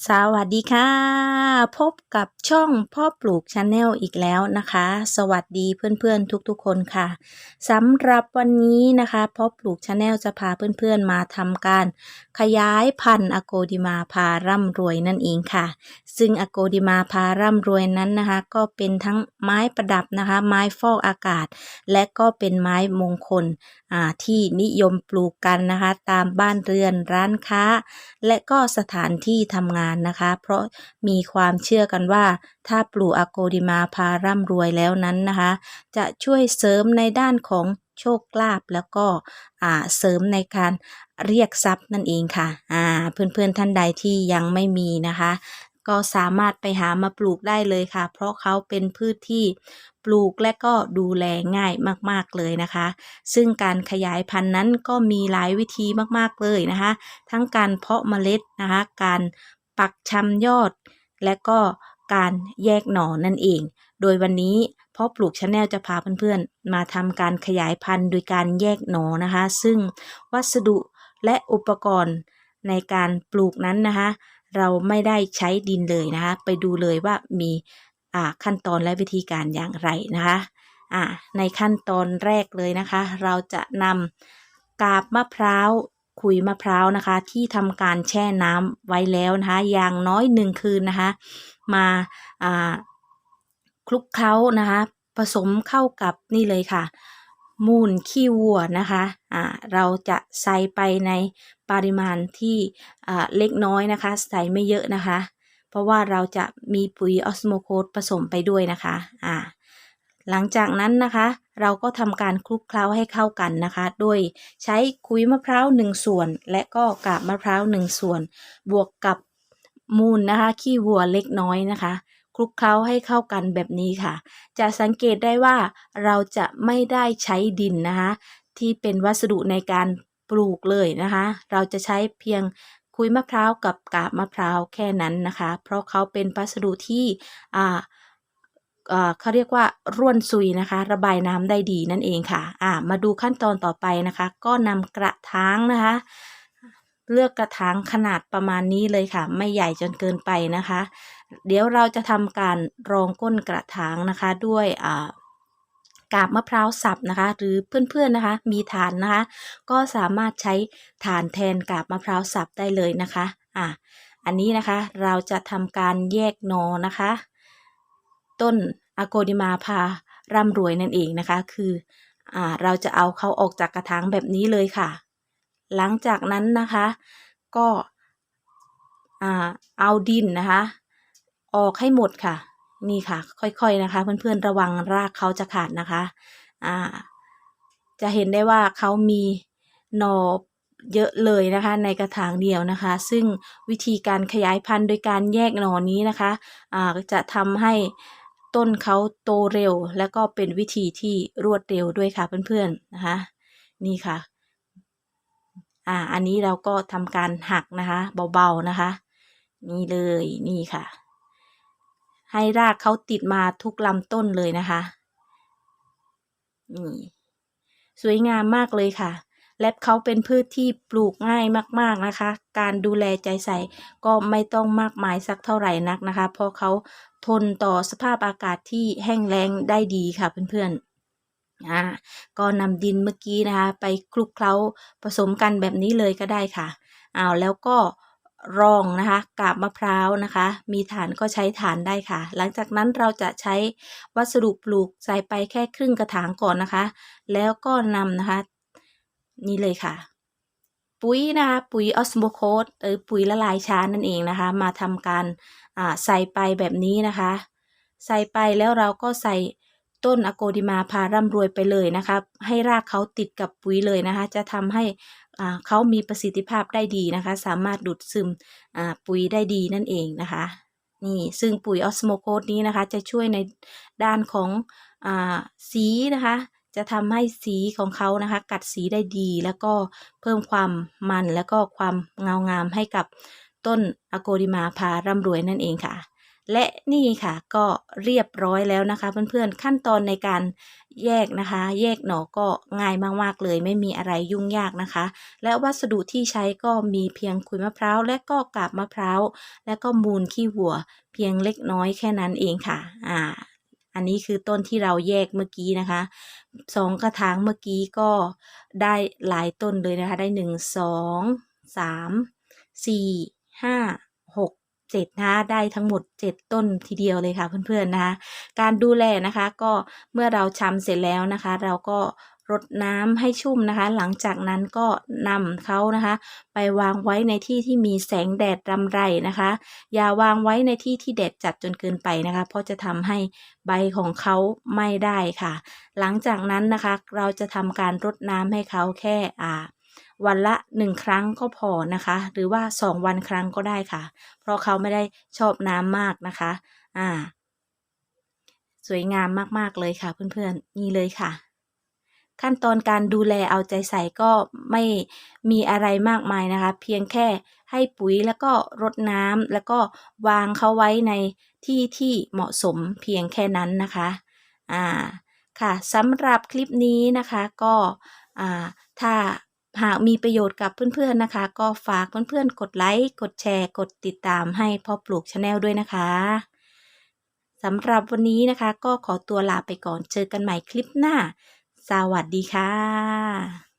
สวัสดีค่ะ พบกับช่องพ่อปลูกชาแนลอีกแล้วนะคะ สวัสดีเพื่อนๆทุกๆคนค่ะสำหรับวันนี้นะคะพ่อปลูกชาแนลจะพาเพื่อนๆมาทำการ ขยายพันธุ์อโกดิมาพาร่ำรวยนั่นเองค่ะ ซึ่งอโกดิมาพาร่ำรวยนั้นนะคะ ก็เป็นทั้งไม้ประดับนะคะ ไม้ฟอกอากาศ และก็เป็นไม้มงคลอ่าที่นิยมปลูกกันนะคะ ตามบ้านเรือนร้านค้า และก็สถานที่ทำงานนะคะ เพราะมีความเชื่อกันว่า ถ้าปลูกอโกดิมาพาร่ำรวยแล้วนั้นนะคะ จะช่วยเสริมในด้านของโชคลาภแล้วก็เสริมในการเรียกทรัพย์นั่นเองค่ะเพื่อนๆท่านใดที่ยังไม่มีนะคะ ก็สามารถไปหามาปลูกได้เลยค่ะ เพราะเขาเป็นพืชที่ปลูกและก็ดูแลง่ายมากๆเลยนะคะ ซึ่งการขยายพันธุ์นั้นก็มีหลายวิธีมากๆเลยนะคะ ทั้งการเพาะเมล็ดนะคะ การ ปักชำยอด และก็การแยกหน่อนั่นเอง โดยวันนี้พ่อปลูกชาแนลจะพาเพื่อนๆ มาทำการขยายพันธุ์โดยการแยกหน่อนะคะ ซึ่งวัสดุและอุปกรณ์ในการปลูกนั้นนะคะ เราไม่ได้ใช้ดินเลยนะคะ ไปดูเลยว่ามีอ่าขั้นตอนและวิธีการอย่างไรนะคะอ่าในขั้นตอนแรกเลยนะคะ เราจะนำกาบมะพร้าว ขุยมะพร้าวนะคะ ที่ทำการแช่น้ำไว้แล้วนะคะ อย่างน้อยหนึ่งคืนนะคะ มาคลุกเคล้านะคะ ผสมเข้ากับนี่เลยค่ะ มูลขี้วัวนะคะอ่าเราจะใส่ไปในปริมาณที่เล็กน้อยนะคะ ใส่ไม่เยอะนะคะ เพราะว่าเราจะมีปุ๋ยออสโมโคสผสมไปด้วยนะคะอ่า หลังจากนั้นนะคะ เราก็ทำการคลุกเคล้าให้เข้ากันนะคะ โดยใช้ขุยมะพร้าวหนึ่งส่วน และก็กาบมะพร้าวหนึ่งส่วน บวกกับมูลนะคะ ขี้วัวเล็กน้อยนะคะ คลุกเคล้าให้เข้ากันแบบนี้ค่ะ จะสังเกตได้ว่าเราจะไม่ได้ใช้ดินนะคะ ที่เป็นวัสดุในการปลูกเลยนะคะ เราจะใช้เพียงคุยมะพร้าวกับกาบมะพร้าวแค่นั้นนะคะ เพราะเขาเป็นวัสดุที่อ่า เขาเรียกว่าร่วนซุยนะคะ ระบายน้ำได้ดีนั่นเองค่ะอ่ามาดูขั้นตอนต่อไปนะคะ ก็นำกระถางนะคะ เลือกกระถางขนาดประมาณนี้เลยค่ะ ไม่ใหญ่จนเกินไปนะคะ เดี๋ยวเราจะทำการรองก้นกระถางนะคะด้วยอ่ากาบมะพร้าวสับนะคะ หรือเพื่อนๆนะคะ มีฐานนะคะ ก็สามารถใช้ฐานแทนกาบมะพร้าวสับได้เลยนะคะอะอันนี้นะคะเราจะทำการแยกหนอนะคะ ต้นอะโกดิมาพาร่ำรวยนั่นเองนะคะ คืออเราจะเอาเขาออกจากกระถางแบบนี้เลยค่ะ หลังจากนั้นนะคะ ก็เอาดินนะคะ ออกให้หมดค่ะ นี่ค่ะ ค่อยๆนะคะ เพื่อนๆระวังรากเขาจะขาดนะคะจะเห็นได้ว่าเขามีหนอเยอะเลยนะคะในกระถางเดียวนะคะ ซึ่งวิธีการขยายพันธุ์โดยการแยกหนอนี้นะคะอ่าจะทำให้ ต้นเขาโตเร็ว แล้วก็เป็นวิธีที่รวดเร็วด้วยค่ะเพื่อนๆนะคะ นี่ค่ะ อ่า อันนี้เราก็ทำการหักนะคะ เบาๆนะคะ นี่เลยนี่ค่ะ ให้รากเขาติดมาทุกลำต้นเลยนะคะนี่สวยงามมากเลยค่ะ และเขาเป็นพืชที่ปลูกง่ายมากๆนะคะ การดูแลใจใส่ก็ไม่ต้องมากมายสักเท่าไหร่นักนะคะ เพราะเขา ทนต่อสภาพอากาศที่แห้งแล้งได้ดีค่ะเพื่อนๆอ่าก็นำดินเมื่อกี้นะคะ ไปคลุกเคล้าผสมกันแบบนี้เลยก็ได้ค่ะอ้าวแล้วก็รองนะคะกาบมะพร้าวนะคะ มีฐานก็ใช้ฐานได้ค่ะ หลังจากนั้นเราจะใช้วัสดุปลูกใส่ไปแค่ครึ่งกระถางก่อนนะคะ แล้วก็นำนะคะ นี่เลยค่ะ ปุ๋ยนะคะปุ๋ยออสโมโคสหรือปุ๋ยละลายช้านั่นเองนะคะ มาทำการใส่ไปแบบนี้นะคะ ใส่ไปแล้วเราก็ใส่ต้นอโกดิมาพาร่ำรวยไปเลยนะคะให้รากเขาติดกับปุ๋ยเลยนะคะ จะทำให้เขามีประสิทธิภาพได้ดีนะคะ สามารถดูดซึมปุ๋ยได้ดีนั่นเองนะคะ นี่ซึ่งปุ๋ยออสโมโคสนี้นะคะ จะช่วยในด้านของอสีนะคะ จะทำให้สีของเขานะคะ กัดสีได้ดีแล้วก็เพิ่มความมันแล้วก็ความเงางามให้กับต้นอโกดิมาพาร่ำรวยนั่นเองค่ะ และนี่ค่ะก็เรียบร้อยแล้วนะคะ เพื่อนๆขั้นตอนในการแยกนะคะ แยกหน่อก็ง่ายมากๆเลย ไม่มีอะไรยุ่งยากนะคะ และวัสดุที่ใช้ก็มีเพียงขุยมะพร้าวและก็กาบมะพร้าวและก็มูลขี้วัว เพียงเล็กน้อยแค่นั้นเองค่ะ อ่า อันนี้คือต้นที่เราแยกเมื่อกี้นะคะสองกระถางเมื่อกี้ก็ได้หลายต้นเลยนะคะ ได้หนึ่งสองสามสี่ห้าหกเจ็ดนะคะได้ทั้งหมดเจ็ดต้นทีเดียวเลยค่ะเพื่อนๆนะคะ การดูแลนะคะก็เมื่อเราชำเสร็จแล้วนะคะ เราก็ รดน้ำให้ชุ่มนะคะ หลังจากนั้นก็นำเขานะคะ ไปวางไว้ในที่ที่มีแสงแดดรำไรนะคะ อย่าวางไว้ในที่ที่แดดจัดจนเกินไปนะคะ เพราะจะทำให้ใบของเขาไม่ได้ค่ะ หลังจากนั้นนะคะ เราจะทำการรดน้ำให้เขาแค่อ่าวันละหนึ่งครั้งก็พอนะคะ หรือว่าสองวันครั้งก็ได้ค่ะ เพราะเขาไม่ได้ชอบน้ำมากนะคะอ่าสวยงามมากๆเลยค่ะเพื่อนๆนี่เลยค่ะ ขั้นตอนการดูแลเอาใจใส่ก็ไม่มีอะไรมากมายนะคะ เพียงแค่ให้ปุ๋ยแล้วก็รดน้ำแล้วก็วางเขาไว้ในที่ที่เหมาะสมเพียงแค่นั้นนะคะอ่าค่ะสำหรับคลิปนี้นะคะก็อ่าถ้าหากมีประโยชน์กับเพื่อนๆนะคะ ก็ฝากเพื่อนๆ กดไลค์ กดแชร์ กดติดตามให้พ่อปลูกชาแนลด้วยนะคะสำหรับวันนี้นะคะ ก็ขอตัวลาไปก่อนเจอกันใหม่คลิปหน้า สวัสดีค่ะ